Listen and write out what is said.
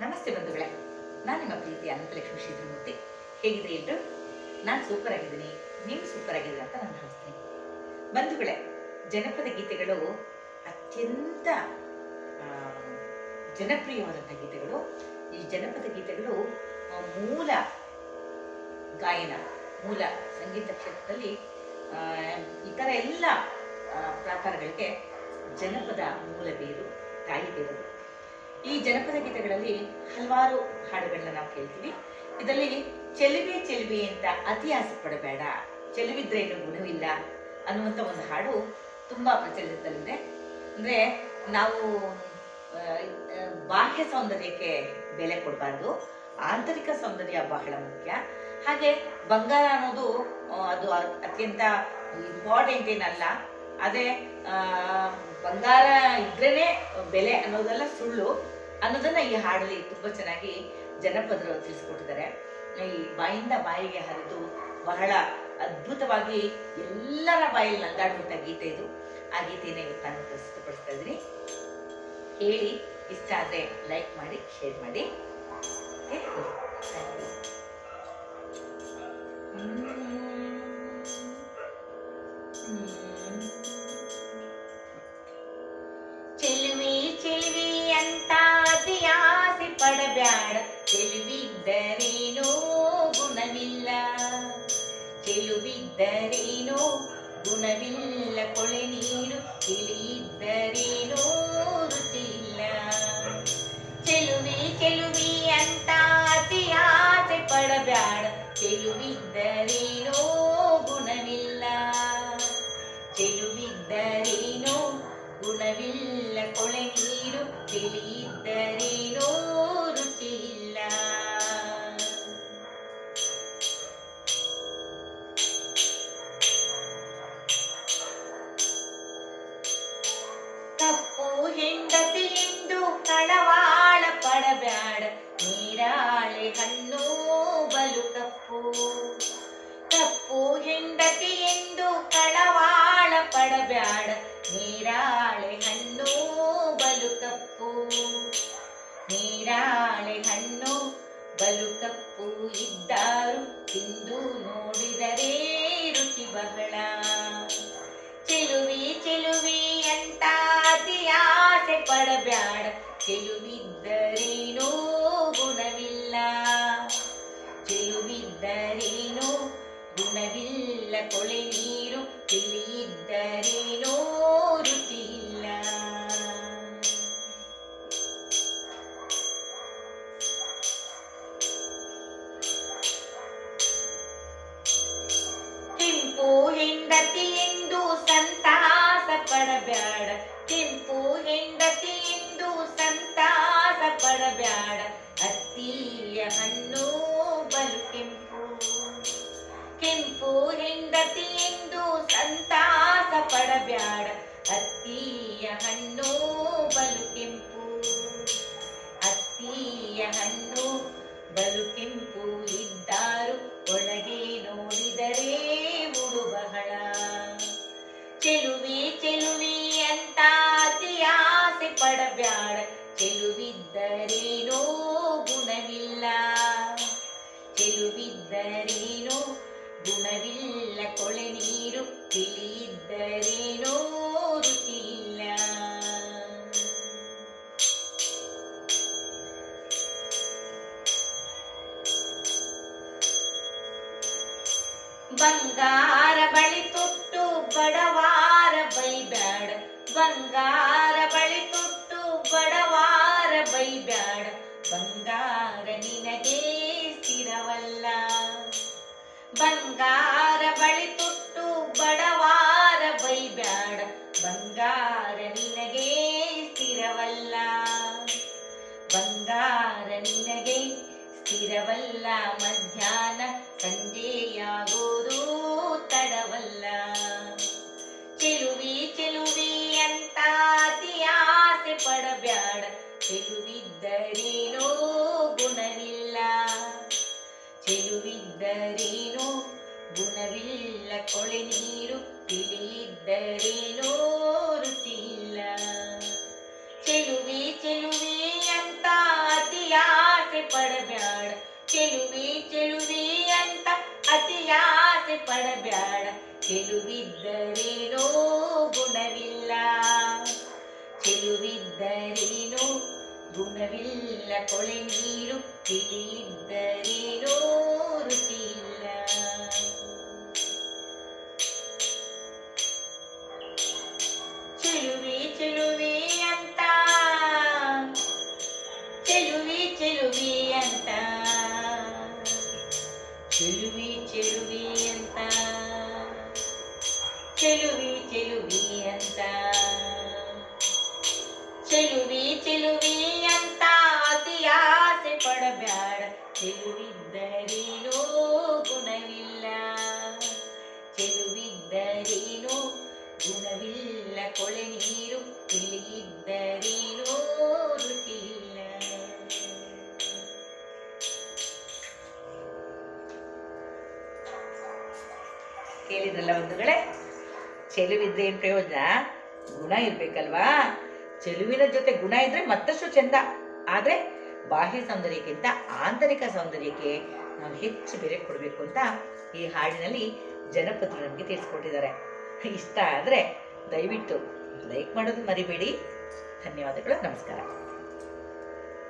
ನಮಸ್ತೆ ಬಂಧುಗಳೇ. ನಾನು ನಿಮ್ಮ ಪ್ರೀತಿ ಅನಂತಲಕ್ಷ್ಮಿ ಶ್ರೀಧರಮೂರ್ತಿ. ಹೇಗಿದೆ ಎಲ್ರು ನಾನು ಸೂಪರ್ ಆಗಿದ್ದೀನಿ. ನೀವು ಸೂಪರ್ ಆಗಿದ್ದೀರ ಅಂತ ನಾನು ಭಾವಿಸ್ತೀನಿ. ಬಂಧುಗಳೇ, ಜನಪದ ಗೀತೆಗಳು ಅತ್ಯಂತ ಜನಪ್ರಿಯವಾದಂಥ ಗೀತೆಗಳು. ಈ ಜನಪದ ಗೀತೆಗಳು ಮೂಲ ಗಾಯನ, ಮೂಲ ಸಂಗೀತ ಕ್ಷೇತ್ರದಲ್ಲಿ ಇತರ ಎಲ್ಲ ಪ್ರಕಾರಗಳಿಗೆ ಜನಪದ ಮೂಲ ಬೇರು, ತಾಯಿ ಬೇರು. ಈ ಜನಪದ ಗೀತೆಗಳಲ್ಲಿ ಹಲವಾರು ಹಾಡುಗಳನ್ನ ನಾವು ಕೇಳ್ತೀವಿ. ಇದರಲ್ಲಿ ಚೆಲುವೆ ಚೆಲುವೆ ಅಂತ ಅತಿ ಆಸೆ ಪಡಬೇಡ, ಚೆಲುವಿದ್ರೆ ಏನು ಗುಣವಿಲ್ಲ ಅನ್ನುವಂಥ ಒಂದು ಹಾಡು ತುಂಬಾ ಪ್ರಚಲಿತದಲ್ಲಿದೆ. ಅಂದ್ರೆ ನಾವು ಬಾಹ್ಯ ಸೌಂದರ್ಯಕ್ಕೆ ಬೆಲೆ ಕೊಡಬಾರ್ದು, ಆಂತರಿಕ ಸೌಂದರ್ಯ ಬಹಳ ಮುಖ್ಯ. ಹಾಗೆ ಬಂಗಾರ ಅನ್ನೋದು ಅದು ಅತ್ಯಂತ ಇಂಪಾರ್ಟೆಂಟ್ ಏನಲ್ಲ, ಅದೇ ಬಂಗಾರ ಇದ್ರೇನೆ ಬೆಲೆ ಅನ್ನೋದೆಲ್ಲ ಸುಳ್ಳು. ಅನ್ನೋದನ್ನ ಈ ಹಾಡಲ್ಲಿ ತುಂಬಾ ಚೆನ್ನಾಗಿ ಜನಪದರು ತಿಳಿಸ್ಕೊಟ್ಟಿದ್ದಾರೆ. ಈ ಬಾಯಿಂದ ಬಾಯಿಗೆ ಹರಿದು ಬಹಳ ಅದ್ಭುತವಾಗಿ ಎಲ್ಲರ ಬಾಯಲ್ಲಿ ನಂದಾಡುವಂತ ಗೀತೆ ಇದು. ಆ ಗೀತೆನ ಇವತ್ತು ನಾನು ಪ್ರಸ್ತುತಪಡಿಸ್ತಾ ಇದ್ದೀನಿ. ಹೇಳಿ ಇಷ್ಟ ಆದರೆ ಲೈಕ್ ಮಾಡಿ ಶೇರ್ ಮಾಡಿ. ಚೆಲುವಿದ್ದರೇನೋ ಗುಣವಿಲ್ಲ. ಚೆಲುವಿದ್ದರೇನೋ ಗುಣವಿಲ್ಲ. ಕೊಳೆ ನೀರು ತಿಳಿಯಿದ್ದರೇನೋ ರುಚಿಯಿಲ್ಲ. ಚೆಲುವಿ ಚೆಲುವಿ ಅಂತ ಅತಿ ಆಸೆ ಪಡಬ್ಯಾಡ. ಚೆಲುವಿದ್ದರೇನೋ ಗುಣವಿಲ್ಲ. ಚೆಲುವಿದ್ದರೇನೋ ಗುಣವಿಲ್ಲ. ಕೊಳೆ ನೀರು ತಿಳಿಯಿದ್ದರೇನೋ ನೀರಾಳೆ ಹಣ್ಣು ಬಲು ಕಪ್ಪು ಇದ್ದಾರು. ತಿಂದು ನೋಡಿದರೆ ರುಚಿ ಬಹಳ. ಚೆಲುವಿ ಚೆಲುವಿ ಅಂತ ಆಸೆ ಪಡಬ್ಯಾಡ. ಚೆಲುವಿದ್ದರೇನೋ ಗುಣವಿಲ್ಲ. ಚೆಲುವಿದ್ದರೇನೋ ಗುಣವಿಲ್ಲ. ಕೊಳೆ ನೀರು, ತಿಳಿಯಿದ್ದರೇನೋ ರುಚಿ ಅತ್ತಿಯ ಹಣ್ಣು ಬಲು ಕೆಂಪು ಕೆಂಪು ಹೆಂಡತಿ ಎಂದು ಸಂತಾಸ ಪಡಬ್ಯಾಡ. ಅತ್ತಿಯ ಹಣ್ಣು ಬಲು ಕೆಂಪು ಹಣ್ಣು ಬಲು ಕೆಂಪು ಇದ್ದಾರು ಒಳಗೆ ನೋಡಿದರೆ ಉಡು ಬಹಳ ಚೆಲುವಿ ಚೆಲುವಿ ಅಂತ ಅತಿ ಆಸೆ ಪಡಬ್ಯಾಡ. ಚೆಲುವಿದ್ದರೇನೋ ಚೆಲುವಿದ್ದರೇನೋ ಗುಣವಿಲ್ಲ ಕೊಳೆ ನೀರು ತಿಳಿಯಿದ್ದರೇನೋ ರುಚಿಯಿಲ್ಲ. ಬಂಗಾರ ಬಳಿ ತೊಟ್ಟು ಬಡವಾರ ಬೈಬ್ಯಾಡ. ಬಂಗಾರ ಬಳಿ ತೊಟ್ಟು ಬಡವಾರ ಬೈಬ್ಯಾಡ. ಬಂಗಾರ ನಿನಗೆ ಬಂಗಾರ ಬಳಿ ತುಟ್ಟು ಬಡವಾರ ಬೈಬ್ಯಾಡ. ಬಂಗಾರ ನಿನಗೆ ಸ್ಥಿರವಲ್ಲ. ಬಂಗಾರ ನಿನಗೆ ಸ್ಥಿರವಲ್ಲ. ಮಧ್ಯಾಹ್ನ ಸಂಜೆಯಾಗೋದು ತಡವಲ್ಲ. ಚೆಲುವಿ ಚೆಲುವಿ ಅಂತ ಆಸೆ ಪಡಬ್ಯಾಡ. ಚೆಲುವಿದ್ದರೇನೋ ಗುಣವಿಲ್ಲ. ಚೆಲುವಿದ್ದರೆ ಕೊಳೆ ನೀರು ತಿಳಿಯಿದ್ದರೇನೋ ರುಚಿ ಇಲ್ಲ ಚೆಲುವಿ ಚೆಲುವಿ ಅಂತ ಅತಿ ಪಡಬ್ಯಾಡ. ಚೆಲುವಿ ಚೆಲುವಿ ಅಂತ ಅತಿಯಾಸೆ ಪಡಬ್ಯಾಡ. ಚೆಲುವಿದ್ದರೇನೋ ಗುಣವಿಲ್ಲ. ಚೆಲುವಿದ್ದರೇನೋ ಗುಣವಿಲ್ಲ. ಕೊಳೆ ನೀರು ತಿಳಿಯಿದ್ದರೇನೋ ಚೆಲುವಿದ್ದರೇನೋ ಗುಣವಿಲ್ಲ ಚೆಲುವಿದ್ದರೇನೋ ಗುಣವಿಲ್ಲ ಕೊಳೆ ನೀರು ತಿಳಿಯಿದ್ದರೇನೋ ರುಚಿಯಿಲ್ಲ ಕೇಳಿದಲ್ಲ ಬಂಧುಗಳೇ ಚೆಲುವಿದ್ರೆ ಏನು ಪ್ರಯೋಜನ ಗುಣ ಇರ್ಬೇಕಲ್ವಾ ಚೆಲುವಿನ ಜೊತೆ ಗುಣ ಇದ್ರೆ ಮತ್ತಷ್ಟು ಚೆಂದ. ಆದ್ರೆ ಬಾಹ್ಯ ಸೌಂದರ್ಯಕ್ಕಿಂತ ಆಂತರಿಕ ಸೌಂದರ್ಯಕ್ಕೆ ನಾವು ಹೆಚ್ಚು ಬೆಲೆ ಕೊಡಬೇಕು ಅಂತ ಈ ಹಾಡಿನಲ್ಲಿ ಜನಪದರು ನಮಗೆ ತಿಳಿಸ್ಕೊಟ್ಟಿದ್ದಾರೆ. ಇಷ್ಟ ಆದರೆ ದಯವಿಟ್ಟು ಲೈಕ್ ಮಾಡೋದು ಮರಿಬೇಡಿ. ಧನ್ಯವಾದಗಳು, ನಮಸ್ಕಾರ.